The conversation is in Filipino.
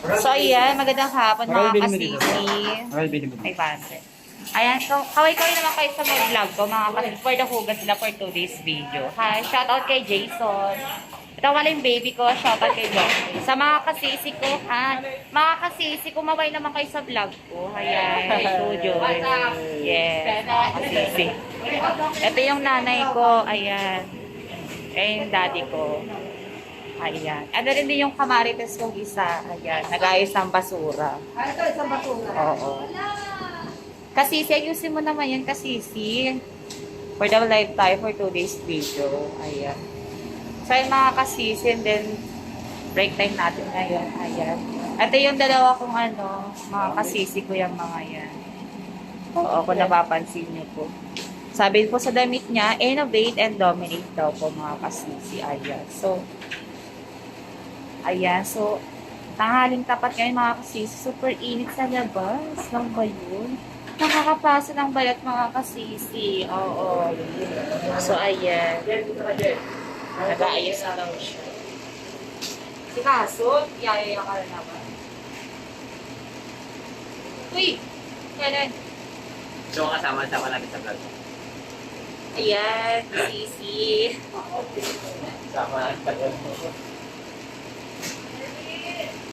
So, ayan, magandang hapon mga kasisi. May base. Ayan, so, kaway-kaway naman kayo sa mga vlog ko, mga kasisi. For the hugas sila for today's video. Hi, shoutout kay Jason. Ito wala yung baby ko, shoutout kay John. Sa mga kasisi ko, ha? Mga kasisi, kumaway naman kayo sa vlog ko. Ayan, studio. Yes, mga kasisi. Ito yung nanay ko, ayan. Eh, yung daddy ko. Ayan. Ano rin din yung kamarites kong isa. Ayan. Nag-ayos ng basura. Ay, ito, isang basura. Oo. Kasisi, ayusin mo naman yan, kasisi. For the live tayo for today's video. Ayan. So, yung mga kasisi, and then break time natin ngayon. Ayan. Ito yung dalawa kong ano, mga kasisi ko yung mga yan. Oo, kung napapansin niyo po. Sabi po sa damit niya, innovate and dominate daw po mga kasisi. Ayan. So, ayan. So, tanghaling tapat ngayon mga kasisi. Super init sa labas. Lang ba yun? Nakakapasa ng balat mga kasisi. Oo. So, ayan. Nag-aayos na daw siya. Si Kaso, yayaya ka na naman. Uy! Kailan? So, kasama-sama natin sa vlog. Ayan, Sisi. Sama natin sa vlog.